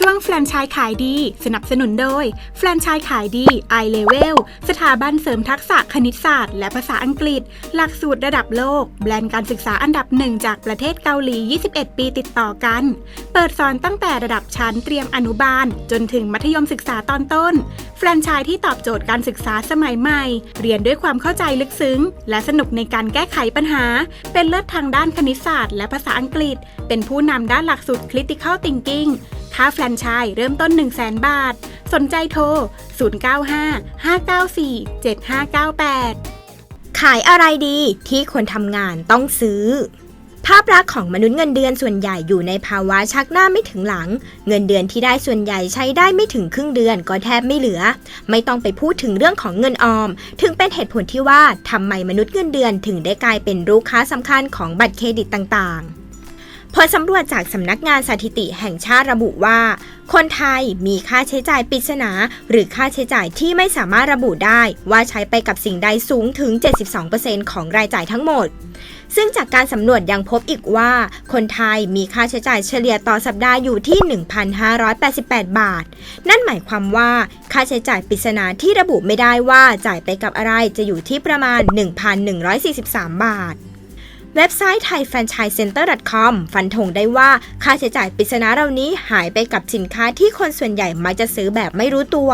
ช่วงแฟรนไชส์ขายดี สนับสนุนโดย แฟรนไชส์ขายดี i l e v e l สถาบันเสริมทักษะคณิตศาสตร์ และภาษาอังกฤษ หลักสูตรระดับโลก แบรนด์การศึกษาอันดับหนึ่งจากประเทศเกาหลี 21 ปีติดต่อกัน เปิดสอนตั้งแต่ระดับชั้นเตรียมอนุบาล จนถึงมัธยมศึกษาตอนต้น แฟรนไชส์ที่ตอบโจทย์การศึกษาสมัยใหม่ เรียนด้วยความเข้าใจลึกซึ้ง และสนุกในการแก้ไขปัญหา เป็นเลิศทางด้านคณิตศาสตร์ และภาษาอังกฤษ เป็นผู้นำด้านหลักสูตร Critical Thinking ค่าแฟรนไชส์เริ่มต้น 1 0 0 0 0แบาท สนใจโทร 095-594-7598 ขายอะไรดีที่คนทำงานต้องซื้อ ภาพลักษณ์ของมนุษย์เงินเดือนส่วนใหญ่อยู่ในภาวะชักหน้าไม่ถึงหลัง เงินเดือนที่ได้ส่วนใหญ่ใช้ได้ไม่ถึงครึ่งเดือนก็แทบไม่เหลือ ไม่ต้องไปพูดถึงเรื่องของเงินออม ถึงเป็นเหตุผลที่ว่าทำไมมนุษย์เงินเดือนถึงได้กลายเป็นลูกค้าสำคัญของบัตรเครดิตต่างๆ ผลสำรวจจากสำนักงานสถิติแห่งชาติระบุว่า คนไทยมีค่าใช้จ่ายปริศนาหรือค่าใช้จ่ายที่ไม่สามารถระบุได้ ว่าใช้ไปกับสิ่งใดสูงถึง 72%ของรายจ่ายทั้งหมด ซึ่งจากการสำรวจยังพบอีกว่า คนไทยมีค่าใช้จ่ายเฉลี่ยต่อสัปดาห์อยู่ที่ 1,588 บาท นั่นหมายความว่าค่าใช้จ่ายปริศนาที่ระบุไม่ได้ว่าจ่ายไปกับอะไรจะอยู่ที่ประมาณ 1,143 บาท เว็บไซต์ thaifranchisecenter.com ฟันธงได้ว่าค่าใช้จ่ายปริศนาเหล่านี้หายไปกับสินค้าที่คนส่วนใหญ่มักจะซื้อแบบไม่รู้ตัว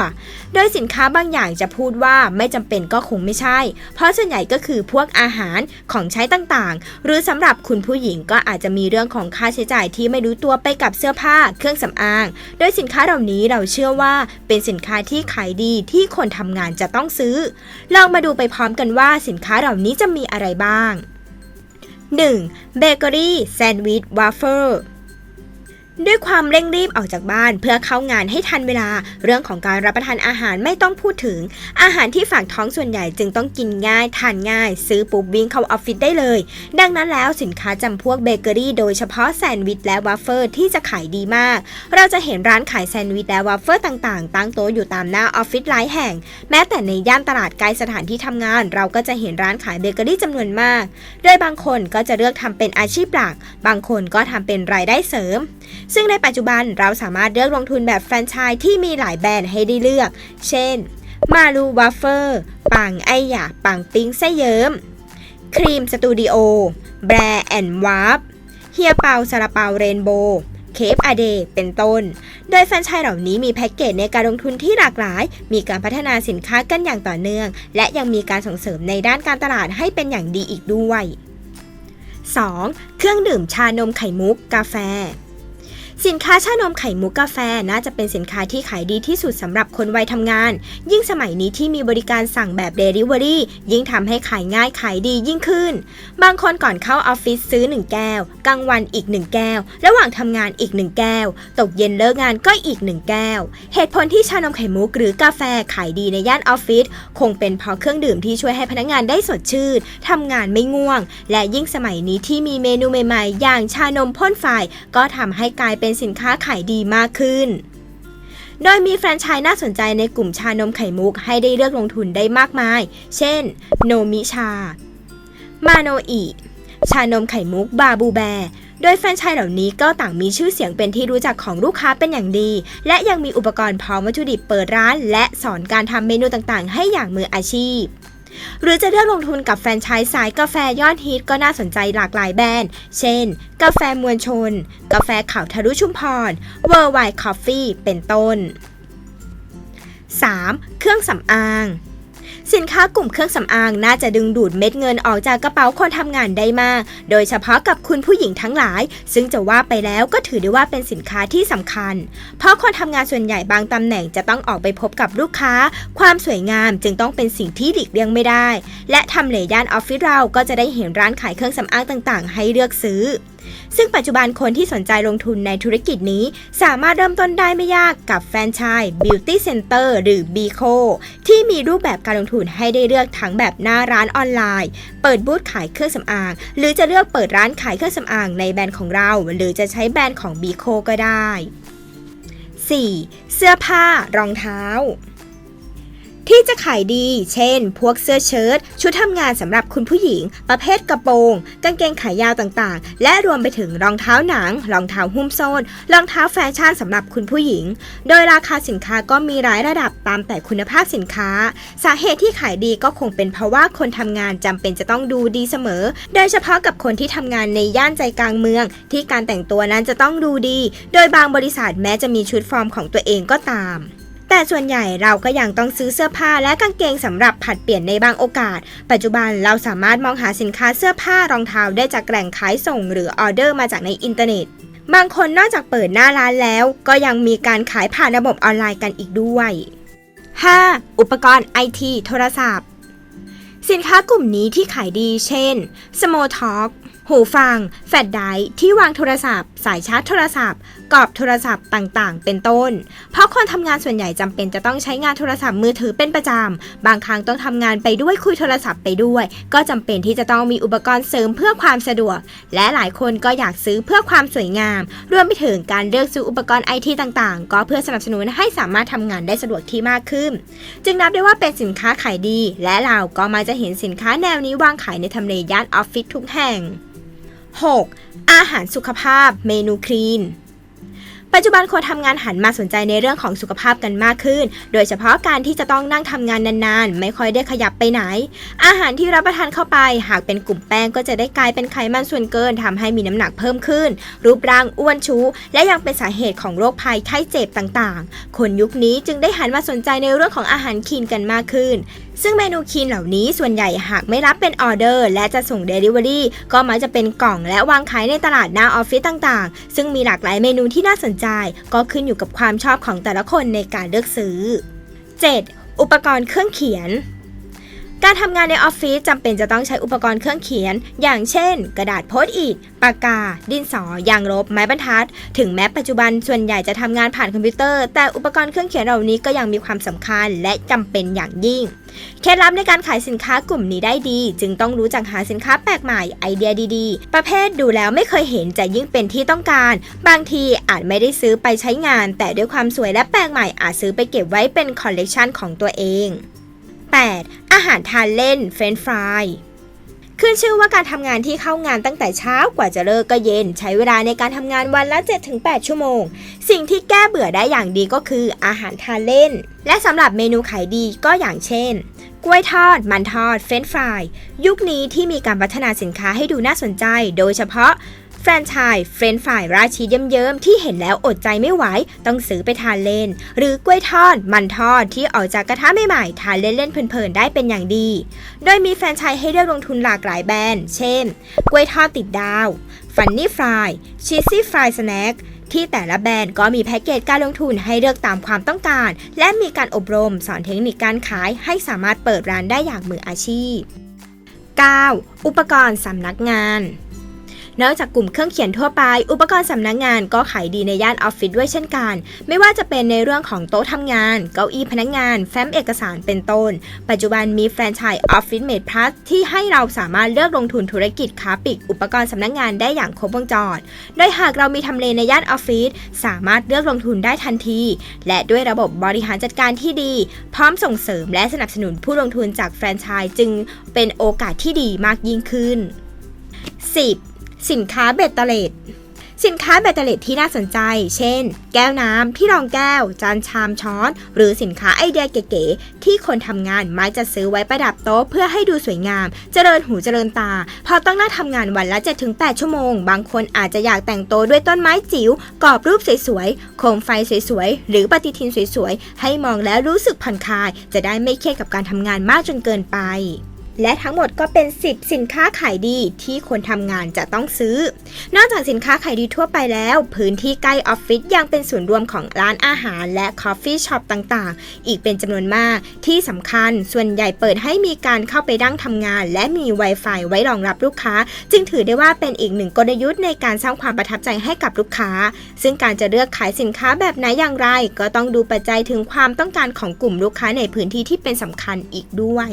โดยสินค้าบางอย่างจะพูดว่าไม่จำเป็นก็คงไม่ใช่ เพราะส่วนใหญ่ก็คือพวกอาหารของใช้ต่างๆ หรือสำหรับคุณผู้หญิงก็อาจจะมีเรื่องของค่าใช้จ่ายที่ไม่รู้ตัวไปกับเสื้อผ้า เครื่องสำอาง โดยสินค้าเหล่านี้เราเชื่อว่าเป็นสินค้าที่ขายดีที่คนทำงานจะต้องซื้อ ลองมาดูไปพร้อมกันว่าสินค้าเหล่านี้จะมีอะไรบ้าง 1. เบเกอรี่แซนด์วิชวาฟเฟิล ด้วยความเร่งรีบออกจากบ้าน เพื่อเข้างานให้ทันเวลา เรื่องของการรับประทานอาหารไม่ต้องพูดถึง อาหารที่ฝากท้องส่วนใหญ่จึงต้องกินง่ายทานง่าย ซื้อปุ๊บวิ่งเข้าออฟฟิศได้เลย ดังนั้นแล้วสินค้าจำพวกเบเกอรี่โดยเฉพาะแซนด์วิชและวาฟเฟิลที่จะขายดีมาก เราจะเห็นร้านขายแซนด์วิชและวาฟเฟิลต่างๆ ตั้งโต๊ะอยู่ตามหน้าออฟฟิศหลายแห่ง แม้แต่ในย่านตลาดใกล้สถานที่ทำงาน เราก็จะเห็นร้านขายเบเกอรี่จำนวนมาก โดยบางคนก็จะเลือกทำเป็นอาชีพหลัก บางคนก็ทำเป็นรายได้เสริมซึ่งในปัจจุบันเราสามารถเลือกลงทุนแบบแฟรนไชส์ที่มีหลายแบรนด์ให้ได้เลือก เช่น มาลูวาฟเฟอร์ปังไอหยาปังปิ้งไส้เยิ้ม ครีมสตูดิโอ แบรแอนวาร์ปเฮียเปาซาลาเปาเรนโบเคฟอเดเป็นต้น โดยแฟรนไชส์เหล่านี้มีแพ็กเกจในการลงทุนที่หลากหลาย มีการพัฒนาสินค้ากันอย่างต่อเนื่อง และยังมีการส่งเสริมในด้านการตลาดให้เป็นอย่างดีอีกด้วย 2. เครื่องดื่มชานมไข่มุก กาแฟ สินค้าชานมไข่มุกกาแฟน่าจะเป็นสินค้าที่ขายดีที่สุดสำหรับคนวัยทำงาน ยิ่งสมัยนี้ที่มีบริการสั่งแบบ Delivery ยิ่งทำให้ขายง่ายขายดียิ่งขึ้น บางคนก่อนเข้าออฟฟิศซื้อ 1 แก้ว กลางวันอีก 1 แก้ว ระหว่างทำงานอีก 1 แก้ว ตกเย็นเลิกงานก็อีก 1 แก้ว เหตุผลที่ชานมไข่มุกหรือกาแฟขายดีในย่านออฟฟิศคงเป็นเพราะเครื่องดื่มที่ช่วยให้พนักงานได้สดชื่นทำงานไม่ง่วง และยิ่งสมัยนี้ที่มีเมนูใหม่ๆ อย่างชานมพ่นไฟก็ทำให้กลายเป็นสินค้าขายดีมากขึ้น โดยมีแฟรนไชส์น่าสนใจในกลุ่มชานมไข่มุกให้ได้เลือกลงทุนได้มากมาย เช่น โนมิชา มาโนอิชานมไข่มุกบาบูแบร์โดยแฟรนไชส์เหล่านี้ก็ต่างมีชื่อเสียงเป็นที่รู้จักของลูกค้าเป็นอย่างดี และยังมีอุปกรณ์พร้อมวัตถุดิบเปิดร้าน และสอนการทำเมนูต่างๆ ให้อย่างมืออาชีพ หรือจะเลือกลงทุนกับแฟรนไชส์สายกาแฟยอดฮิตก็น่าสนใจหลากหลายแบรนด์ เช่น กาแฟมวลชน กาแฟข่าวทะลุชุมพร เวอร์ไวคอฟฟี่ เป็นต้น 3. เครื่องสำอาง สินค้ากลุ่มเครื่องสำอางน่าจะดึงดูดเม็ดเงินออกจากกระเป๋าคนทำงานได้มาก โดยเฉพาะกับคุณผู้หญิงทั้งหลาย ซึ่งจะว่าไปแล้วก็ถือได้ว่าเป็นสินค้าที่สำคัญ เพราะคนทำงานส่วนใหญ่บางตำแหน่งจะต้องออกไปพบกับลูกค้า ความสวยงามจึงต้องเป็นสิ่งที่หลีกเลี่ยงไม่ได้ และทำเลย่านออฟฟิศเราก็จะได้เห็นร้านขายเครื่องสำอางต่างๆ ให้เลือกซื้อ ซึ่งปัจจุบันคนที่สนใจลงทุนในธุรกิจนี้ สามารถเริ่มต้นได้ไม่ยากกับแฟรนไชส์ Beauty Center หรือ b c o ที่มีรูปแบบการลงทุนให้ได้เลือกทั้งแบบหน้าร้านออนไลน์ เปิดบูธขายเครื่องสำอาง หรือจะเลือกเปิดร้านขายเครื่องสำอางในแบรนด์ของเรา หรือจะใช้แบรนด์ของ b c o ก็ได้ 4. เสื้อผ้ารองเท้า ที่จะขายดี เช่น พวกเสื้อเชิ้ต ชุดทำงานสำหรับคุณผู้หญิง ประเภทกระโปรง กางเกงขายาวต่างๆ และรวมไปถึงรองเท้าหนัง รองเท้าหุ้มโซน รองเท้าแฟชั่นสำหรับคุณผู้หญิง โดยราคาสินค้าก็มีหลายระดับตามแต่คุณภาพสินค้า สาเหตุที่ขายดีก็คงเป็นเพราะว่าคนทำงานจำเป็นจะต้องดูดีเสมอ โดยเฉพาะกับคนที่ทำงานในย่านใจกลางเมือง ที่การแต่งตัวนั้นจะต้องดูดี โดยบางบริษัทแม้จะมีชุดฟอร์มของตัวเองก็ตาม แต่ส่วนใหญ่เราก็ยังต้องซื้อเสื้อผ้าและกางเกงสำหรับผัดเปลี่ยนในบางโอกาส ปัจจุบันเราสามารถมองหาสินค้าเสื้อผ้ารองเท้าได้จากแหล่งขายส่งหรือออเดอร์มาจากในอินเทอร์เน็ต บางคนนอกจากเปิดหน้าร้านแล้ว ก็ยังมีการขายผ่านระบบออนไลน์กันอีกด้วย 5. อุปกรณ์ไอทีโทรศัพท์ สินค้ากลุ่มนี้ที่ขายดี เช่น Small Talk หูฟัง แฟลชไดรฟ์ที่วางโทรศัพท์ สายชาร์จโทรศัพท์ กอบโทรศัพท์ต่างๆ เป็นต้น เพราะคนทำงานส่วนใหญ่จำเป็นจะต้องใช้งานโทรศัพท์มือถือเป็นประจำ บางครั้งต้องทำงานไปด้วยคุยโทรศัพท์ไปด้วย ก็จำเป็นที่จะต้องมีอุปกรณ์เสริมเพื่อความสะดวก และหลายคนก็อยากซื้อเพื่อความสวยงาม รวมไปถึงการเลือกซื้ออุปกรณ์ไอทีต่างๆ ก็เพื่อสนับสนุนให้สามารถทำงานได้สะดวกที่มากขึ้น จึงนับได้ว่าเป็นสินค้าขายดี และเราก็มาจะเห็นสินค้าแนวนี้วางขายในทำเลย่านออฟฟิศทุกแห่ง 6. อาหารสุขภาพ เมนูคลีน ปัจจุบันคนทำงานหันมาสนใจในเรื่องของสุขภาพกันมากขึ้น โดยเฉพาะการที่จะต้องนั่งทำงานนานๆ ไม่ค่อยได้ขยับไปไหน อาหารที่รับประทานเข้าไป หากเป็นกลุ่มแป้งก็จะได้กลายเป็นไขมันส่วนเกินทำให้มีน้ำหนักเพิ่มขึ้น รูปร่างอ้วนชู และยังเป็นสาเหตุของโรคภัยไข้เจ็บต่างๆ คนยุคนี้จึงได้หันมาสนใจในเรื่องของอาหารคีนกันมากขึ้นซึ่งเมนูคีนเหล่านี้ส่วนใหญ่หากไม่รับเป็นออเดอร์ และจะส่งเดลิเวอรี่ก็มักจะเป็นกล่องและวางขายในตลาดหน้าออฟฟิศต่างๆ ซึ่งมีหลากหลายเมนูที่น่าสนใจ ก็ขึ้นอยู่กับความชอบของแต่ละคนในการเลือกซื้อ 7. อุปกรณ์เครื่องเขียน การทำงานในออฟฟิศจำเป็นจะต้องใช้อุปกรณ์เครื่องเขียน อย่างเช่น กระดาษโพสต์อิทปากกา ดินสอ ยางลบ ไม้บรรทัด ถึงแม้ปัจจุบันส่วนใหญ่จะทำงานผ่านคอมพิวเตอร์ แต่อุปกรณ์เครื่องเขียนเหล่านี้ก็ยังมีความสำคัญและจำเป็นอย่างยิ่ง เคล็ดลับในการขายสินค้ากลุ่มนี้ได้ดี จึงต้องรู้จักหาสินค้าแปลกใหม่ไอเดียดีๆ ประเภทดูแล้วไม่เคยเห็นจะยิ่งเป็นที่ต้องการ บางทีอาจไม่ได้ซื้อไปใช้งาน แต่ด้วยความสวยและแปลกใหม่อาจซื้อไปเก็บไว้เป็นคอลเลกชันของตัวเอง 8. อาหารทานเล่นเฟรนฟรายขึ้นชื่อว่าการทำงานที่เข้างานตั้งแต่เช้ากว่าจะเลิกก็เย็น ใช้เวลาในการทำงานวันละ 7-8 ชั่วโมง สิ่งที่แก้เบื่อได้อย่างดีก็คืออาหารทานเล่น และสำหรับเมนูขายดีก็อย่างเช่น กล้วยทอด มันทอด เฟรนช์ฟราย ยุคนี้ที่มีการพัฒนาสินค้าให้ดูน่าสนใจ โดยเฉพาะ แฟรนไชส์เฟรนฟรายราชีเยิ้มๆที่เห็นแล้วอดใจไม่ไหวต้องซื้อไปทานเล่น หรือกล้วยทอด มันทอดที่ออกจากกระทะใหม่ๆทานเล่นๆเพลินๆได้เป็นอย่างดี โดยมีแฟรนไชส์ให้เลือกลงทุนหลากหลายแบรนด์ เช่น กล้วยทอดติดดาวฟันนี่ฟรายชีสซี่ฟรายสแน็คที่แต่ละแบรนด์ก็มีแพ็กเกจการลงทุนให้เลือกตามความต้องการ และมีการอบรมสอนเทคนิคการขายให้สามารถเปิดร้านได้อย่างมืออาชีพ 9. อุปกรณ์สำนักงาน นอกจากกลุ่มเครื่องเขียนทั่วไป อุปกรณ์สำนักงานก็ขายดีในย่านออฟฟิศด้วยเช่นกัน ไม่ว่าจะเป็นในเรื่องของโต๊ะทำงาน เก้าอี้พนักงาน แฟ้มเอกสารเป็นต้น ปัจจุบันมีแฟรนไชส์ออฟฟิศเมดพลัสที่ให้เราสามารถเลือกลงทุนธุรกิจค้าปลีกอุปกรณ์สำนักงานได้อย่างครบวงจร โดยหากเรามีทำเลในย่านออฟฟิศสามารถเลือกลงทุนได้ทันที และด้วยระบบบริหารจัดการที่ดี พร้อมส่งเสริมและสนับสนุนผู้ลงทุนจากแฟรนไชส์จึงเป็นโอกาสที่ดีมากยิ่งขึ้น 10. สินค้าเบตเตอร์เลดสินค้าแบตเตอรี่ที่น่าสนใจ เช่น แก้วน้ำ ที่รองแก้ว จานชามช้อน หรือสินค้าไอเดียเก๋ๆ ที่คนทำงานมักจะซื้อไว้ประดับโต๊ะเพื่อให้ดูสวยงาม เจริญหูเจริญตา พอต้องนั่งทำงานวันละ 7-8 ชั่วโมง บางคนอาจจะอยากแต่งโต๊ะด้วยต้นไม้จิ๋ว กรอบรูปสวยๆ โคมไฟสวยๆ หรือปฏิทินสวยๆ ให้มองแล้วรู้สึกผ่อนคลาย จะได้ไม่เครียดกับการทำงานมากจนเกินไป และทั้งหมดก็เป็น 10 สินค้าขายดีที่คนทำงานจะต้องซื้อ นอกจากสินค้าขายดีทั่วไปแล้ว พื้นที่ใกล้ออฟฟิศยังเป็นศูนย์รวมของร้านอาหาร และคอฟฟี่ช็อปต่างๆ อีกเป็นจำนวนมากที่สำคัญ ส่วนใหญ่เปิดให้มีการเข้าไปดั้งทำงาน และมี Wi-Fi ไว้รองรับลูกค้า จึงถือได้ว่าเป็นอีกหนึ่งกลยุทธ์ในการสร้างความประทับใจให้กับลูกค้า ซึ่งการจะเลือกขายสินค้าแบบไหนอย่างไร ก็ต้องดูปัจจัยถึงความต้องการของกลุ่มลูกค้าในพื้นที่ที่เป็นสำคัญอีกด้วย